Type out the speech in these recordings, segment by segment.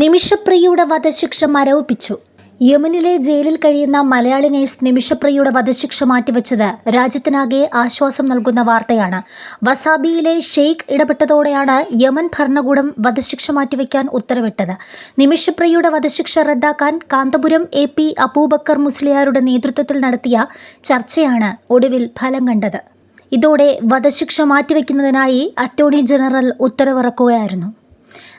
നിമിഷപ്രിയയുടെ വധശിക്ഷ മരവിപ്പിച്ചു. യമനിലെ ജയിലിൽ കഴിയുന്ന മലയാളി നഴ്സ് നിമിഷപ്രിയയുടെ വധശിക്ഷ മാറ്റിവെച്ചത് രാജ്യത്തിനാകെ ആശ്വാസം നൽകുന്ന വാർത്തയാണ്. വസാബിയിലെ ഷെയ്ഖ് ഇടപെട്ടതോടെയാണ് യമൻ ഭരണകൂടം വധശിക്ഷ മാറ്റിവെക്കാൻ ഉത്തരവിട്ടത്. നിമിഷപ്രിയയുടെ വധശിക്ഷ റദ്ദാക്കാൻ കാന്തപുരം എ പി അബൂബക്കർ മുസ്ലിയാരുടെ നേതൃത്വത്തിൽ നടത്തിയ ചർച്ചയാണ് ഒടുവിൽ ഫലം കണ്ടത്. ഇതോടെ വധശിക്ഷ മാറ്റിവെക്കുന്നതിനായി അറ്റോർണി ജനറൽ ഉത്തരവിറക്കുകയായിരുന്നു.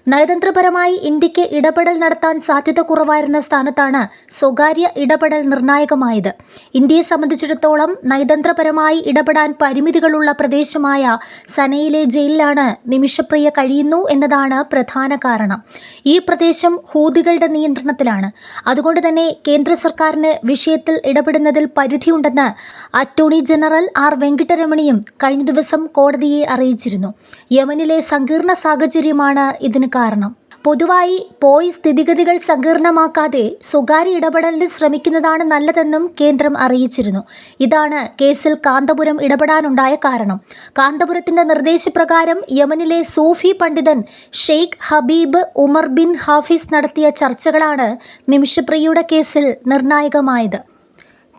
നയതന്ത്രപരമായി ഇന്ത്യയ്ക്ക് ഇടപെടൽ നടത്താൻ സാധ്യത കുറവായിരുന്ന സ്ഥാനത്താണ് സ്വകാര്യ ഇടപെടൽ നിർണായകമായത്. ഇന്ത്യയെ സംബന്ധിച്ചിടത്തോളം നയതന്ത്രപരമായി ഇടപെടാൻ പരിമിതികളുള്ള പ്രദേശമായ സനയിലെ ജയിലിലാണ് നിമിഷപ്രിയ കഴിയുന്നു എന്നതാണ് പ്രധാന കാരണം. ഈ പ്രദേശം ഹൂതികളുടെ നിയന്ത്രണത്തിലാണ്. അതുകൊണ്ട് തന്നെ കേന്ദ്ര സർക്കാരിന് വിഷയത്തിൽ ഇടപെടുന്നതിൽ പരിധിയുണ്ടെന്ന് അറ്റോർണി ജനറൽ ആർ വെങ്കിട്ടരമണിയും കഴിഞ്ഞ ദിവസം കോടതിയെ അറിയിച്ചിരുന്നു. യമനിലെ സങ്കീർണ സാഹചര്യമാണ് ഇതിന് കാരണം. പൊതുവായി പോയി സ്ഥിതിഗതികൾ സങ്കീർണമാക്കാതെ സ്വകാര്യ ഇടപെടലിന് ശ്രമിക്കുന്നതാണ് നല്ലതെന്നും കേന്ദ്രം അറിയിച്ചിരുന്നു. ഇതാണ് കേസിൽ കാന്തപുരം ഇടപെടാനുണ്ടായ കാരണം. കാന്തപുരത്തിന്റെ നിർദ്ദേശപ്രകാരം യമനിലെ സൂഫി പണ്ഡിതൻ Sheikh Habib Umar bin Hafiz നടത്തിയ ചർച്ചകളാണ് നിമിഷപ്രിയയുടെ കേസിൽ നിർണായകമായത്.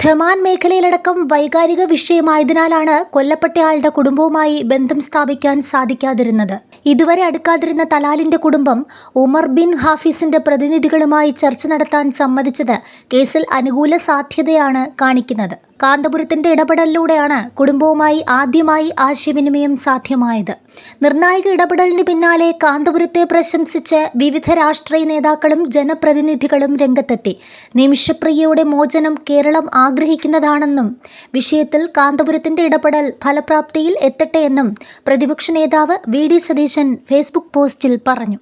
ധമാൻ മേഖലയിലടക്കം വൈകാരിക വിഷയമായതിനാലാണ് കൊല്ലപ്പെട്ടയാളുടെ കുടുംബവുമായി ബന്ധം സ്ഥാപിക്കാൻ സാധിക്കാതിരുന്നത്. ഇതുവരെ അടുക്കാതിരുന്ന തലാലിന്റെ കുടുംബം ഉമർ ബിൻ ഹാഫിസിന്റെ പ്രതിനിധികളുമായി ചർച്ച നടത്താൻ സമ്മതിച്ചത് കേസിൽ അനുകൂല സാധ്യതയാണ് കാണിക്കുന്നത്. കാന്തപുരത്തിന്റെ ഇടപെടലിലൂടെയാണ് കുടുംബവുമായി ആദ്യമായി ആശയവിനിമയം സാധ്യമായത്. നിർണായക ഇടപെടലിന് പിന്നാലെ കാന്തപുരത്തെ പ്രശംസിച്ച് വിവിധ രാഷ്ട്രീയ നേതാക്കളും ജനപ്രതിനിധികളും രംഗത്തെത്തി. നിമിഷപ്രിയയുടെ മോചനം കേരളം ആഗ്രഹിക്കുന്നതാണെന്നും വിഷയത്തിൽ കാന്തപുരത്തിന്റെ ഇടപെടൽ ഫലപ്രാപ്തിയിൽ എത്തട്ടെ എന്നും പ്രതിപക്ഷ നേതാവ് വി ഡി സതീശൻ ഫേസ്ബുക്ക് പോസ്റ്റിൽ പറഞ്ഞു.